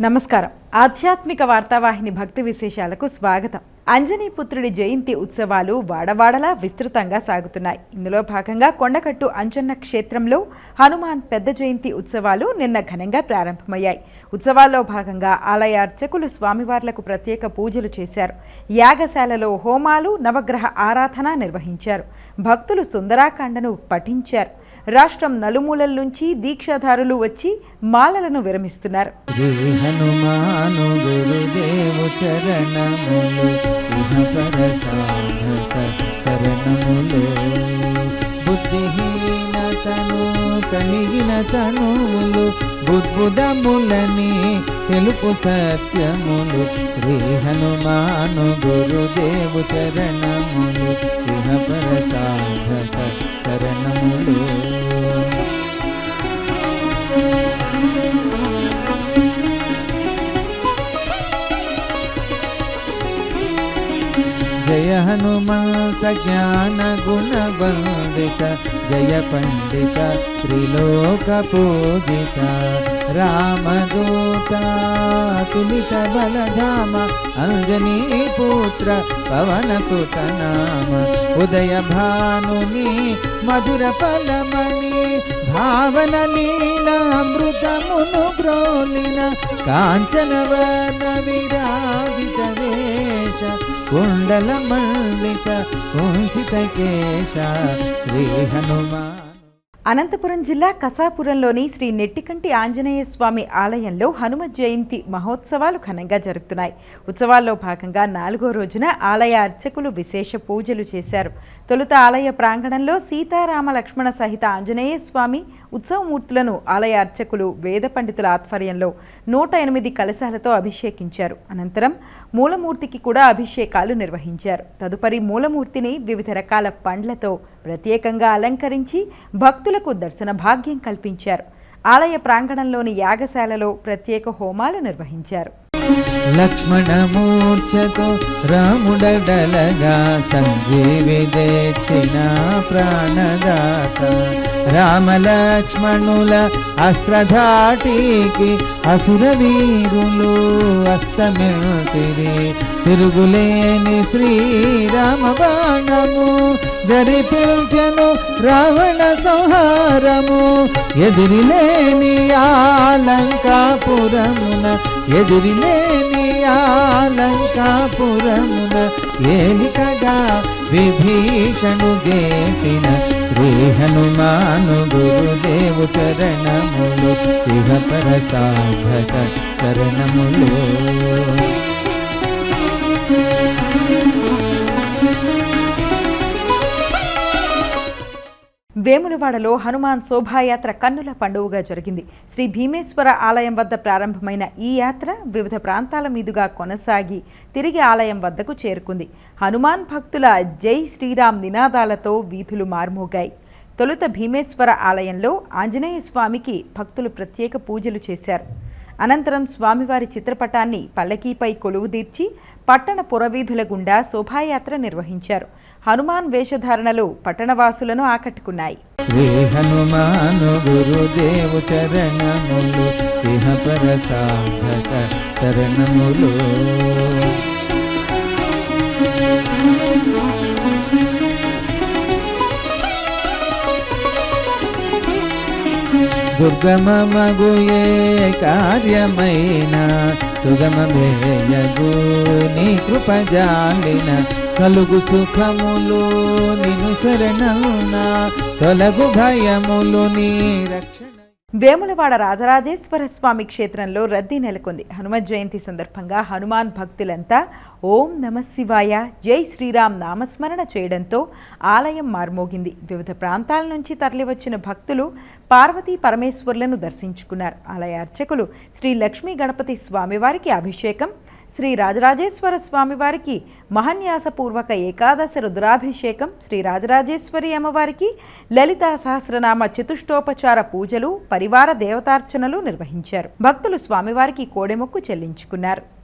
నమస్కారం. ఆధ్యాత్మిక వార్తావాహిని భక్తి విశేషాలకు స్వాగతం. అంజనీ పుత్రుడి జయంతి ఉత్సవాలు వాడవాడలా విస్తృతంగా సాగుతున్నాయి. ఇందులో భాగంగా కొండకట్టు అంజన్న క్షేత్రంలో హనుమాన్ పెద్ద జయంతి ఉత్సవాలు నిన్న ఘనంగా ప్రారంభమయ్యాయి. ఉత్సవాల్లో భాగంగా ఆలయ అర్చకులు స్వామివార్లకు ప్రత్యేక పూజలు చేశారు. యాగశాలలో హోమాలు నవగ్రహ ఆరాధన నిర్వహించారు. భక్తులు సుందరాకాండను పఠించారు. రాష్ట్రం నలుమూలల నుంచి దీక్షాధారులు వచ్చి మాలలను విరమిస్తున్నారు. హనుమాను బుద్ధిహీనతను కలిగిన తనువులు బుద్భుదములని తెలుపు సత్యములు. శ్రీ హనుమాను గురుదేవు చరణములు ఇహపర సాధక శరణములు. हनुमंत ज्ञान गुण बंदित जय पण्डित राम रामदूता तुलित बलधाम अंजनी पुत्र पवनसुत नाम उदय भानुनि मधुर फलमणि भावनलीलामृतमुनु विराजित वेश భావన లీల అమృతమును అనంతపురం జిల్లా కసాపురంలోని శ్రీ నెట్టికంటి ఆంజనేయ స్వామి ఆలయంలో హనుమ జయంతి మహోత్సవాలు ఘనంగా జరుగుతున్నాయి. ఉత్సవాల్లో భాగంగా నాలుగో రోజున ఆలయ అర్చకులు విశేష పూజలు చేశారు. తొలుత ఆలయ ప్రాంగణంలో సీతారామ లక్ష్మణ సహిత ఆంజనేయ స్వామి ఉత్సవమూర్తులను ఆలయ అర్చకులు వేద పండితుల ఆధ్వర్యంలో నూట ఎనిమిది కలశాలతో అభిషేకించారు. అనంతరం మూలమూర్తికి కూడా అభిషేకాలు నిర్వహించారు. తదుపరి మూలమూర్తిని వివిధ రకాల పండ్లతో ప్రత్యేకంగా అలంకరించి భక్తులకు దర్శన భాగ్యం కల్పించారు. ఆలయ ప్రాంగణంలోని యాగశాలలో ప్రత్యేక హోమాలు నిర్వహించారు. లక్ష్మణ మూర్ఛతో రాముడడలగా సంజీవి తెచ్చిన ప్రాణదాత. రామ లక్ష్మణుల అస్త్రధాటికి అసుర వీరులు అస్తమిల్చిరి తిరుగులేని శ్రీరామ బాణము జరిపించను రావణ సంహారము. ఎదిరిలేని ఆలంకాపురమున ఎదిరిలేని లంకాపురమున ఏలికగా విభీషణు చేసిన శ్రీ హనుమాను గురుదేవు చరణములు ఇహపర సాధక చరణములు. వేములవాడలో హనుమాన్ శోభాయాత్ర కన్నుల పండుగగా జరిగింది. శ్రీ భీమేశ్వర ఆలయం వద్ద ప్రారంభమైన ఈ యాత్ర వివిధ ప్రాంతాల మీదుగా కొనసాగి తిరిగి ఆలయం వద్దకు చేరుకుంది. హనుమాన్ భక్తుల జై శ్రీరామ్ నినాదాలతో వీధులు మార్మోగాయి. తొలుత భీమేశ్వర ఆలయంలో ఆంజనేయ స్వామికి భక్తులు ప్రత్యేక పూజలు చేశారు. అనంతరం స్వామివారి చిత్రపటాన్ని పల్లకీపై కొలువుదీర్చి పట్టణ పురవీధుల గుండా శోభాయాత్ర నిర్వహించారు. హనుమాన్ వేషధారణలు పట్టణవాసులను ఆకట్టుకున్నాయి. శ్రీ హనుమాను గురుదేవు చరణములు ఇహపర సాధక శరణములు దుర్గమమగు కార్యమైన సుగమమేయగు నీ కృపజాలిన కలుగు సుఖములు నిను శరణునా కలుగు భయములు నీ రక్షణ. వేములవాడ రాజరాజేశ్వర స్వామి క్షేత్రంలో రద్దీ నెలకొంది. హనుమత్ జయంతి సందర్భంగా హనుమాన్ భక్తులంతా ఓం నమ శివాయ జై శ్రీరామ్ నామస్మరణ చేయడంతో ఆలయం మార్మోగింది. వివిధ ప్రాంతాల నుంచి తరలివచ్చిన భక్తులు పార్వతీ పరమేశ్వర్లను దర్శించుకున్నారు. ఆలయ అర్చకులు శ్రీ లక్ష్మీ గణపతి స్వామివారికి అభిషేకం శ్రీ రాజరాజేశ్వర స్వామివారికి మహన్యాసపూర్వక ఏకాదశ రుద్రాభిషేకం శ్రీ రాజరాజేశ్వరి అమ్మవారికి లలితా సహస్రనామ చతుష్టోపచార పూజలు పరివార దేవతార్చనలు నిర్వహించారు. భక్తులు స్వామివారికి కోడెముక్కు చెల్లించుకున్నారు.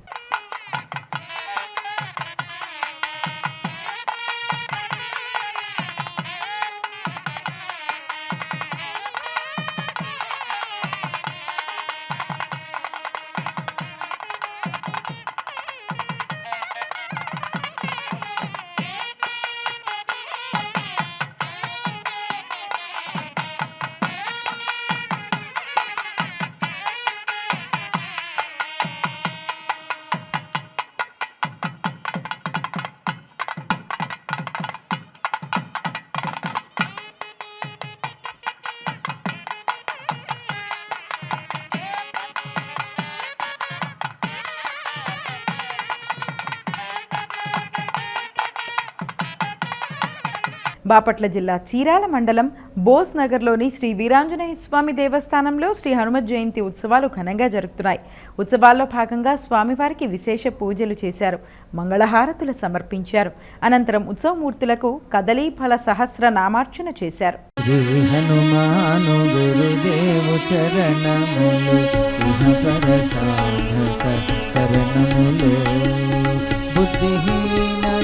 బాపట్ల జిల్లా చీరాల మండలం బోస్ నగర్లోని శ్రీ వీరాంజనేయ స్వామి దేవస్థానంలో శ్రీ హనుమత్ జయంతి ఉత్సవాలు ఘనంగా జరుగుతున్నాయి. ఉత్సవాల్లో భాగంగా స్వామివారికి విశేష పూజలు చేశారు. మంగళహారతులు సమర్పించారు. అనంతరం ఉత్సవమూర్తులకు కదలీ ఫల సహస్ర నామార్చన చేశారు. బుద్ధిహీన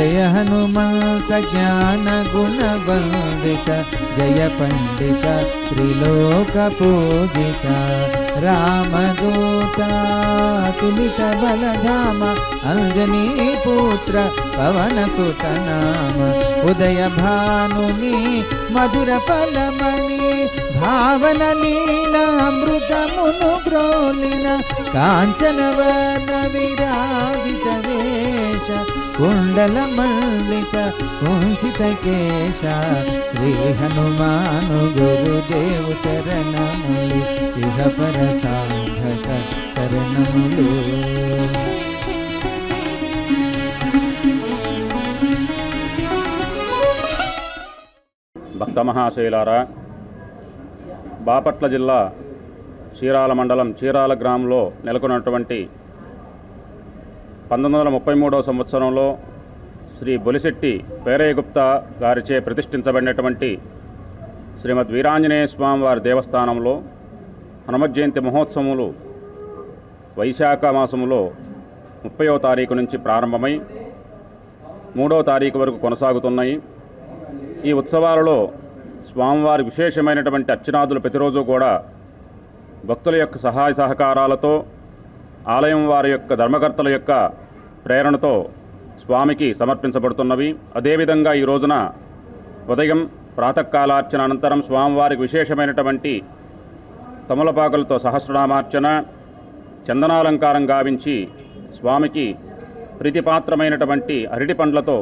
जय हनुमंत ज्ञान गुणवन्दिता जय पण्डिता त्रिलोकपूजिता रामदूता तुलितबलधाम मुनु ब्रोलिना कांचन मधुरफलमणि विराजित वेश। కుండల మల్లిక కుంచిత కేశ శ్రీ హనుమాను గురుదేవు చరణములు ఇహపర సాధక శరణములు భక్త మహాశైలారా బాపట్ల జిల్లా చీరాల మండలం చీరాల గ్రామంలో నెలకొన్నటువంటి పంతొమ్మిది వందల ముప్పై మూడవ సంవత్సరంలో శ్రీ బొలిశెట్టి పేరయ్యగుప్తా గారిచే ప్రతిష్ఠించబడినటువంటి శ్రీమద్ వీరాంజనేయ స్వామి వారి దేవస్థానంలో హనుమత్ జయంతి మహోత్సవములు వైశాఖ మాసములో ముప్పయో తారీఖు నుంచి ప్రారంభమై మూడో తారీఖు వరకు కొనసాగుతున్నాయి. ఈ ఉత్సవాలలో స్వామివారి విశేషమైనటువంటి అర్చనాదులు ప్రతిరోజు కూడా భక్తుల యొక్క సహాయ సహకారాలతో ఆలయం వారి యొక్క ధర్మకర్తల యొక్క ప్రేరణతో స్వామికి సమర్పించబడుతున్నవి. అదేవిధంగా ఈ రోజున ఉదయం ప్రాతకాలార్చన అనంతరం స్వామివారికి విశేషమైనటువంటి తమలపాకులతో సహస్రనామార్చన చందనాలంకారం గావించి స్వామికి ప్రీతిపాత్రమైనటువంటి అరటి పండ్లతో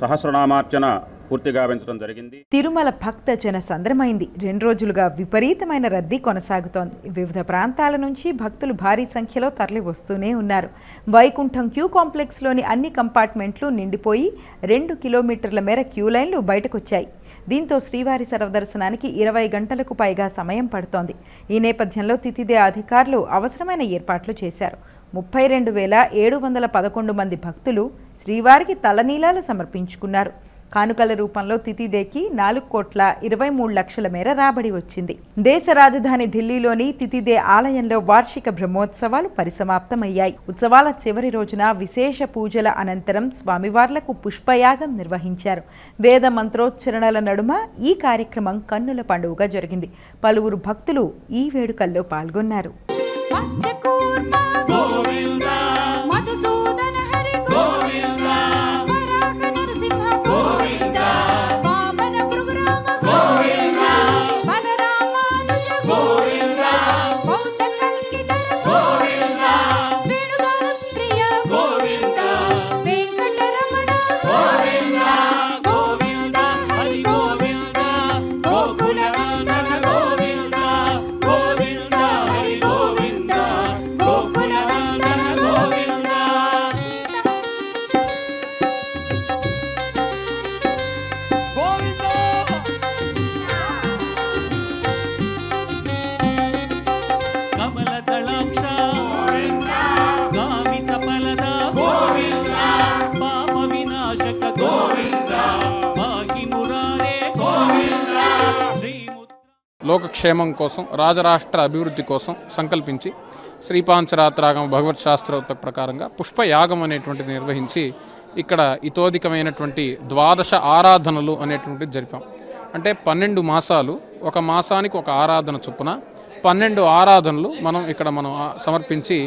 సహస్రనామార్చన పూర్తిగా పెంచడం జరిగింది. తిరుమల భక్త జన సంద్రమైంది. రెండు రోజులుగా విపరీతమైన రద్దీ కొనసాగుతోంది. వివిధ ప్రాంతాల నుంచి భక్తులు భారీ సంఖ్యలో తరలి వస్తూనే ఉన్నారు. వైకుంఠం క్యూ కాంప్లెక్స్లోని అన్ని కంపార్ట్మెంట్లు నిండిపోయి రెండు కిలోమీటర్ల మేర క్యూ లైన్లు బయటకొచ్చాయి. దీంతో శ్రీవారి సర్వదర్శనానికి ఇరవై గంటలకు పైగా సమయం పడుతోంది. ఈ నేపథ్యంలో తితిదే అధికారులు అవసరమైన ఏర్పాట్లు చేశారు. ముప్పై రెండు వేల ఏడు వందల పదకొండు మంది భక్తులు శ్రీవారికి తలనీలాలు సమర్పించుకున్నారు. కానుకల రూపంలో తితిదేకి నాలుగు కోట్ల ఇరవై మూడు లక్షల మేర రాబడి వచ్చింది. దేశ రాజధాని ఢిల్లీలోని తితిదే ఆలయంలో వార్షిక బ్రహ్మోత్సవాలు పరిసమాప్తమయ్యాయి. ఉత్సవాల చివరి రోజున విశేష పూజల అనంతరం స్వామివార్లకు పుష్పయాగం నిర్వహించారు. వేద మంత్రోచ్చరణల నడుమ ఈ కార్యక్రమం కన్నుల పండుగగా జరిగింది. పలువురు భక్తులు ఈ వేడుకల్లో పాల్గొన్నారు. లోకక్షేమం కోసం రాజరాష్ట్ర అభివృద్ధి కోసం సంకల్పించి శ్రీపాంచరాత్రాగమ భగవత్ శాస్త్రోక్త ప్రకారంగా పుష్పయాగం అనేటువంటిది నిర్వహించి ఇక్కడ ఇతోధికమైనటువంటి ద్వాదశ ఆరాధనలు అనేటువంటిది జరిపాం. అంటే పన్నెండు మాసాలు ఒక మాసానికి ఒక ఆరాధన చొప్పున పన్నెండు ఆరాధనలు మనం ఇక్కడ మనం సమర్పించి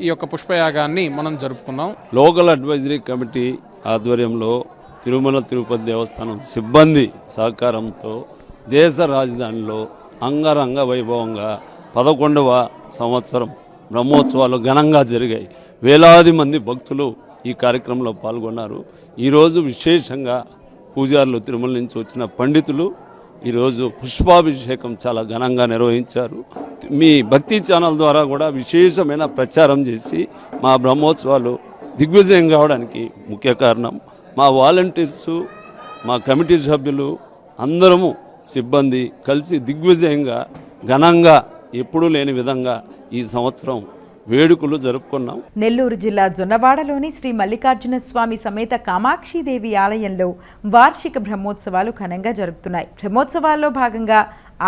ఈ యొక్క పుష్పయాగాన్ని మనం జరుపుకున్నాం. లోకల్ అడ్వైజరీ కమిటీ ఆధ్వర్యంలో తిరుమల తిరుపతి దేవస్థానం సిబ్బంది సహకారంతో దేశ రాజధానిలో అంగరంగ వైభవంగా పదకొండవ సంవత్సరం బ్రహ్మోత్సవాలు ఘనంగా జరిగాయి. వేలాది మంది భక్తులు ఈ కార్యక్రమంలో పాల్గొన్నారు. ఈరోజు విశేషంగా పూజారులు తిరుమల నుంచి వచ్చిన పండితులు ఈరోజు పుష్పాభిషేకం చాలా ఘనంగా నిర్వహించారు. మీ భక్తి ఛానల్ ద్వారా కూడా విశేషమైన ప్రచారం చేసి మా బ్రహ్మోత్సవాలు దిగ్విజయం కావడానికి ముఖ్య కారణం. మా వాలంటీర్సు మా కమిటీ సభ్యులు అందరము సిబ్బంది కలిసి దిగ్విజయంగా ఘనంగా ఎప్పుడూ లేని విధంగా ఈ సంవత్సరం వేడుకలు జరుపుకున్నాం. నెల్లూరు జిల్లా జొన్నవాడలోని శ్రీ మల్లికార్జున స్వామి సమేత కామాక్షిదేవి ఆలయంలో వార్షిక బ్రహ్మోత్సవాలు ఘనంగా జరుగుతున్నాయి బ్రహ్మోత్సవాల్లో భాగంగా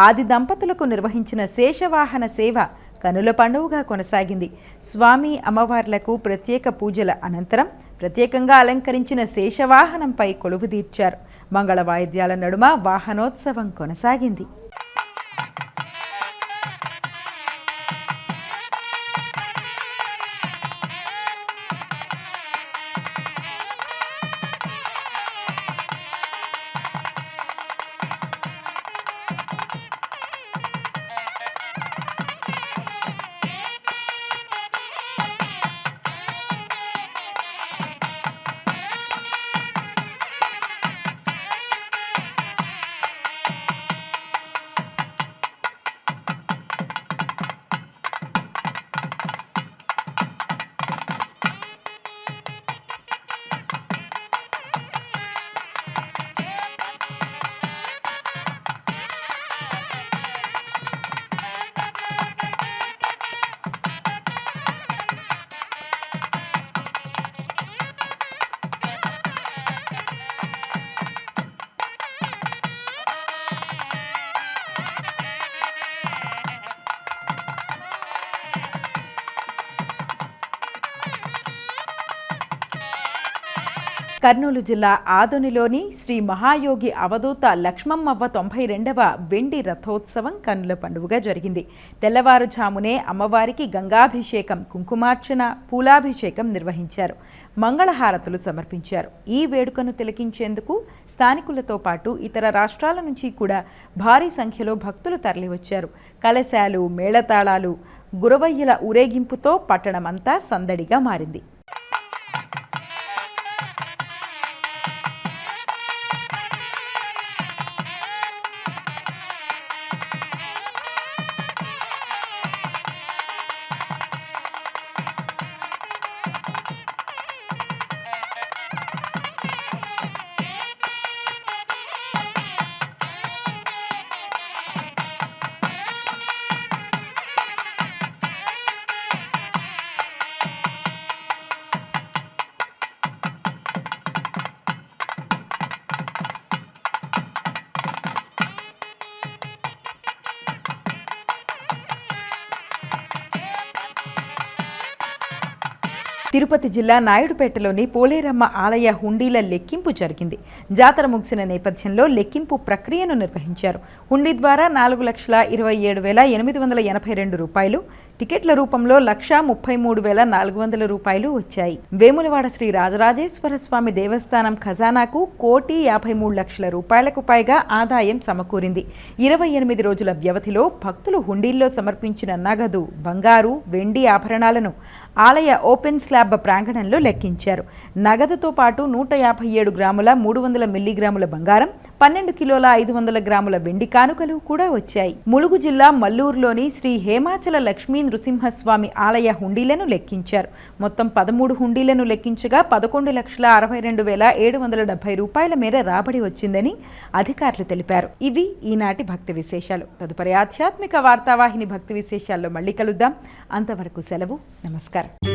ఆది దంపతులకు నిర్వహించిన శేషవాహన సేవ కనుల పండుగగా కొనసాగింది. స్వామి అమ్మవార్లకు ప్రత్యేక పూజల అనంతరం ప్రత్యేకంగా అలంకరించిన శేషవాహనంపై కొలువు తీర్చారు. మంగళ వాయిద్యాల నడుమ వాహనోత్సవం కొనసాగింది. కర్నూలు జిల్లా ఆదోనిలోని శ్రీ మహాయోగి అవధూత లక్ష్మమ్మవ్వ తొంభై రెండవ వెండి రథోత్సవం కన్నుల పండుగగా జరిగింది. తెల్లవారుజామునే అమ్మవారికి గంగాభిషేకం కుంకుమార్చన పూలాభిషేకం నిర్వహించారు. మంగళహారతులు సమర్పించారు. ఈ వేడుకను తిలకించేందుకు స్థానికులతో పాటు ఇతర రాష్ట్రాల నుంచి కూడా భారీ సంఖ్యలో భక్తులు తరలివచ్చారు. కలశాలు మేళతాళాలు గురవయ్యల ఊరేగింపుతో పట్టణమంతా సందడిగా మారింది. తిరుపతి జిల్లా నాయుడుపేటలోని పోలేరమ్మ ఆలయ హుండీల లెక్కింపు జరిగింది. జాతర ముగిసిన నేపథ్యంలో లెక్కింపు ప్రక్రియను నిర్వహించారు. హుండీ ద్వారా నాలుగు లక్షల ఇరవై ఏడు వేల ఎనిమిది వందల ఎనభై రెండు రూపాయలు టికెట్ల రూపంలో లక్షా ముప్పై మూడు వేల నాలుగు వందల రూపాయలు వచ్చాయి. వేములవాడ శ్రీ రాజరాజేశ్వర స్వామి దేవస్థానం ఖజానాకు కోటి యాభై మూడు లక్షల రూపాయలకు పైగా ఆదాయం సమకూరింది. ఇరవై ఎనిమిది రోజుల వ్యవధిలో భక్తులు హుండీల్లో సమర్పించిన నగదు బంగారు వెండి ఆభరణాలను ఆలయ ఓపెన్ స్లాబ్ ప్రాంగణంలో లెక్కించారు. నగదుతో పాటు నూట యాభై ఏడు గ్రాముల మూడు వందల మిల్లీగ్రాముల బంగారం పన్నెండు కిలోల ఐదు వందల గ్రాముల వెండి కానుకలు కూడా వచ్చాయి. ములుగు జిల్లా మల్లూరులోని శ్రీ హేమాచల లక్ష్మీ నృసింహస్వామి ఆలయ హుండీలను లెక్కించారు. మొత్తం పదమూడు హుండీలను లెక్కించగా పదకొండు లక్షల అరవై రెండు వేల ఏడు వందల డెబ్బై రూపాయల మేర రాబడి వచ్చిందని అధికారులు తెలిపారు. ఇవి ఈనాటి భక్తి విశేషాలు. తదుపరి ఆధ్యాత్మిక వార్తావాహిని భక్తి విశేషాల్లో మళ్ళీ కలుద్దాం. అంతవరకు సెలవు. నమస్కారం.